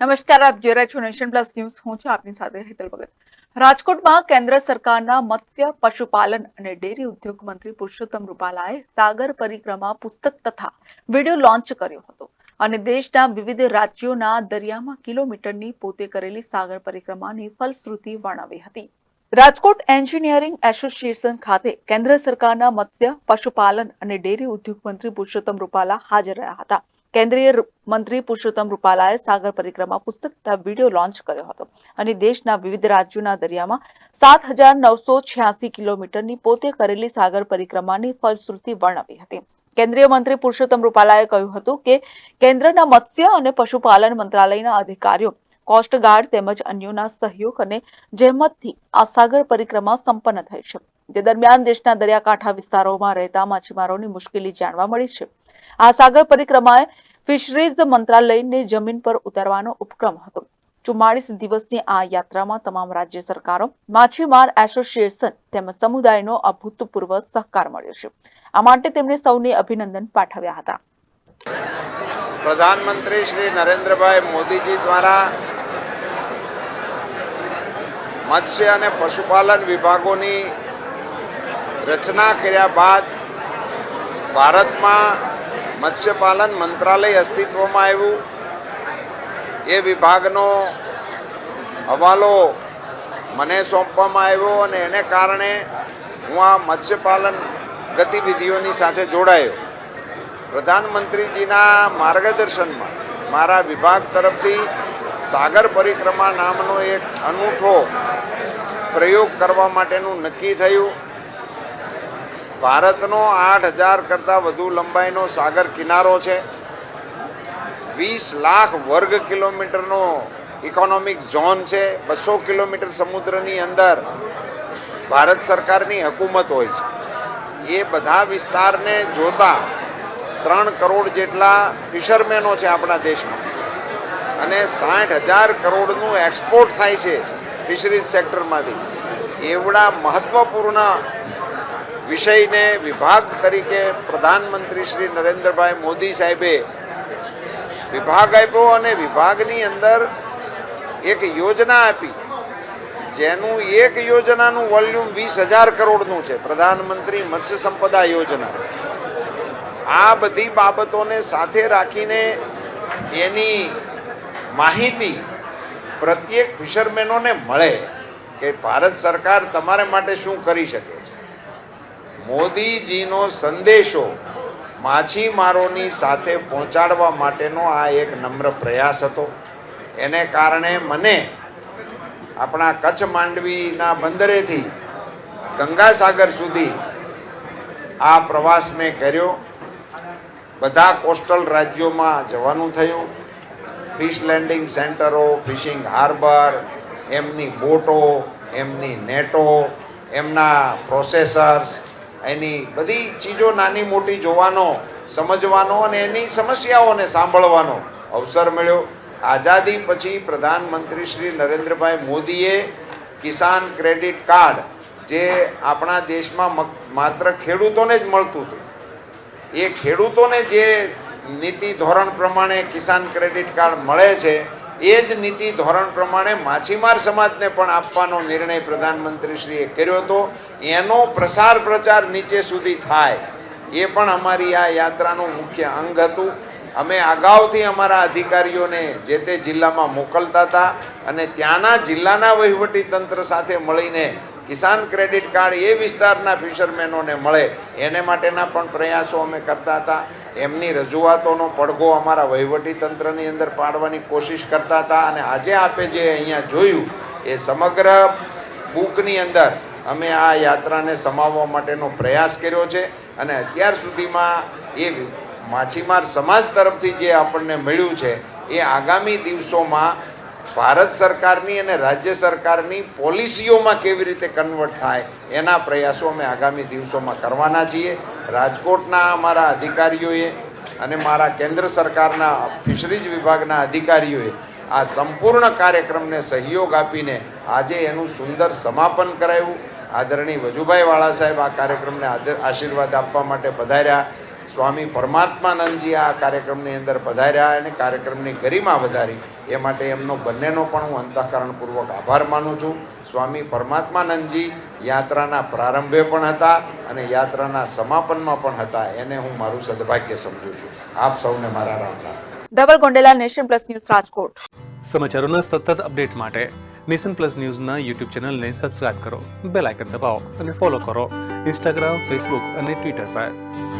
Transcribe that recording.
નમસ્કાર, આપ જોઈ રહ્યા છો નેશન પ્લસ ન્યૂઝ. હું છું આપની સાથે હેતલ ભગત. રાજકોટમાં કેન્દ્ર સરકારના મત્સ્ય, પશુપાલન અને ડેરી ઉદ્યોગ મંત્રી પુરુષોત્તમ રૂપાલાએ સાગર પરિક્રમા પુસ્તક તથા વીડિયો લોન્ચ કર્યો હતો અને દેશના વિવિધ રાજ્યોના દરિયામાં કિલોમીટરની પોતે કરેલી સાગર પરિક્રમાની ફલશ્રુતિ વર્ણવી હતી. રાજકોટ એન્જિનિયરિંગ એસોસિએશન ખાતે કેન્દ્ર સરકારના મત્સ્ય, પશુપાલન અને ડેરી ઉદ્યોગ મંત્રી પુરુષોત્તમ રૂપાલા હાજર રહ્યા હતા. કેન્દ્રીય મંત્રી પુરુષોત્તમ રૂપાલાએ સાગર પરિક્રમા પુસ્તક તથા વીડિયો લોન્ચ કર્યો હતો અને દેશના વિવિધ રાજ્યોના દરિયામાં સાત હજાર નવસો છ્યાસી કિલોમીટરની પોતે કરેલી સાગર પરિક્રમાની ફલશ્રુતિ વર્ણવી હતી. કેન્દ્રીય મંત્રી પુરુષોત્તમ રૂપાલાએ કહ્યું હતું કે કેન્દ્રના મત્સ્ય અને પશુપાલન મંત્રાલયના અધિકારીઓ કોસ્ટગાર્ડ તેમજ અન્યોના સહયોગ અને જહેમતથી આ સાગર પરિક્રમા સંપન્ન થઈ છે. તે દરમિયાન દેશના દરિયાકાંઠા વિસ્તારોમાં રહેતા માછીમારોની મુશ્કેલી જાણવા મળી છે. આ સાગર પરિક્રમાએ ફિશરીઝ મંત્રાલયને જમીન પર ઉતારવાનો ઉપક્રમ હતો. ચુમ્માળીસ દિવસની આ યાત્રામાં તમામ રાજ્ય સરકારો, માછીમાર એસોસિએશન તેમજ સમુદાયનો અભૂતપૂર્વ સહકાર મળ્યો છે. આ માટે તેમણે સૌને અભિનંદન પાઠવ્યા હતા. પ્રધાનમંત્રી શ્રી નરેન્દ્રભાઈ મોદીજી દ્વારા મત્સ્ય અને પશુપાલન વિભાગોની રચના કર્યા બાદ ભારતમાં મત્સ્યપાલન મંત્રાલય અસ્તિત્વમાં આવ્યું. એ વિભાગનો હવાલો મને સોંપવામાં આવ્યો અને એને કારણે હું આ મત્સ્યપાલન ગતિવિધિઓની સાથે જોડાયો. પ્રધાનમંત્રીજીના માર્ગદર્શનમાં મારા વિભાગ તરફથી સાગર પરિક્રમા નામનો એક અનૂઠો પ્રયોગ કરવા માટેનું નક્કી થયું. ભારતનો આઠ હજાર કરતાં વધુ લંબાઈનો સાગર કિનારો છે. વીસ લાખ વર્ગ કિલોમીટરનો ઇકોનોમિક ઝોન છે. બસો કિલોમીટર સમુદ્રની અંદર ભારત સરકારની હકુમત હોય છે. એ બધા વિસ્તારને જોતા ત્રણ કરોડ જેટલા ફિશરમેનો છે આપણા દેશમાં. અને સાઠ હજાર કરોડનું એક્સપોર્ટ થાય છે ફિશરીઝ સેક્ટરમાંથી. એવડા મહત્ત્વપૂર્ણ વિષયને વિભાગ તરીકે પ્રધાનમંત્રી શ્રી નરેન્દ્રભાઈ મોદી સાહેબે વિભાગ આપ્યો અને વિભાગની અંદર એક યોજના આપી. જેનું એક યોજનાનું વોલ્યુમ વીસ હજાર કરોડનું છે, પ્રધાનમંત્રી મત્સ્ય સંપદા યોજના. આ બધી બાબતોને સાથે રાખીને એની માહિતી પ્રત્યેક ફિશરમેનોને મળે કે ભારત સરકાર તમારે માટે શું કરી શકે. મોદીજીનો સંદેશો માછીમારોની સાથે પહોંચાડવા માટેનો આ એક નમ્ર પ્રયાસ હતો. એને કારણે મને આપણા કચ્છ માંડવીના બંદરેથી ગંગાસાગર સુધી આ પ્રવાસ મેં કર્યો. બધા કોસ્ટલ રાજ્યોમાં જવાનું થયું. ફિશ લેન્ડિંગ સેન્ટરો, ફિશિંગ હાર્બર, એમની બોટો, એમની નેટો, એમના પ્રોસેસર્સ એની બધી ચીજો નાની મોટી જોવાનો, સમજવાનો અને એની સમસ્યાઓને સાંભળવાનો અવસર મળ્યો. આઝાદી પછી પ્રધાનમંત્રી શ્રી નરેન્દ્રભાઈ મોદીએ કિસાન ક્રેડિટ કાર્ડ, જે આપણા દેશમાં માત્ર ખેડૂતોને જ મળતું હતું. એ ખેડૂતોને જે નીતિ ધોરણ પ્રમાણે કિસાન ક્રેડિટ કાર્ડ મળે છે એ જ નીતિ ધોરણ પ્રમાણે માછીમાર સમાજને પણ આપવાનો નિર્ણય પ્રધાનમંત્રીશ્રીએ કર્યો હતો. એનો પ્રસાર પ્રચાર નીચે સુધી થાય. એ પણ અમારી આ યાત્રાનું મુખ્ય અંગ હતું. અમે અગાઉથી અમારા અધિકારીઓને જે તે જિલ્લામાં મોકલતા હતા અને ત્યાંના જિલ્લાના વહીવટી તંત્ર સાથે મળીને કિસાન ક્રેડિટ કાર્ડ એ વિસ્તારના ફિશરમેનોને મળે. એને માટેના પણ પ્રયાસો અમે કરતા હતા. એમની રજૂઆતોનો પડઘો અમારા વહીવટી તંત્રની અંદર પાડવાની કોશિશ કરતા હતા અને આજે આપે જે અહીંયા જોયું એ સમગ્ર બુકની અંદર અમે આ યાત્રાને સમાવવા માટેનો પ્રયાસ કર્યો છે અને અત્યાર સુધીમાં એ માછીમાર સમાજ તરફથી જે આપણને મળ્યું છે એ આગામી દિવસોમાં ભારત સરકારની અને રાજ્ય સરકારની પોલિસીઓમાં કેવી રીતે કન્વર્ટ થાય એના પ્રયાસો અમે આગામી દિવસોમાં કરવાના છીએ. રાજકોટના અમારા અધિકારીઓએ અને મારા કેન્દ્ર સરકારના ફિશરીઝ વિભાગના અધિકારીઓએ આ સંપૂર્ણ કાર્યક્રમને સહયોગ આપીને આજે એનું સુંદર સમાપન કરાયું. આદરણીય વજુભાઈ વાળા સાહેબ આ કાર્યક્રમને આશીર્વાદ આપવા માટે પધાર્યા. સ્વામી પરમાત્માનંદજી આ કાર્યક્રમની અંદર પધાર્યા અને કાર્યક્રમની ગરિમા વધારી. એ માટે એમનો બંનેનો પણ હું અંતઃકરણપૂર્વક આભાર માનું છું. સ્વામી પરમાત્માનંદજી યાત્રાના પ્રારંભે પણ હતા અને યાત્રાના સમાપનમાં પણ હતા. એને હું મારું સદભાગ્ય સમજું છું. આપ સૌને મારા રામ રામ. ડબલ ગોંડેલા નેશન પ્લસ ન્યૂઝ રાજકોટ. સમાચારોના સતત અપડેટ માટે નેશન પ્લસ ન્યૂઝના યુટ્યુબ ચેનલને સબસ્ક્રાઇબ કરો બેલ આઇકન દબાવો અને ફોલો કરો ઇન્સ્ટાગ્રામ ફેસબુક અને ટ્વિટર પર.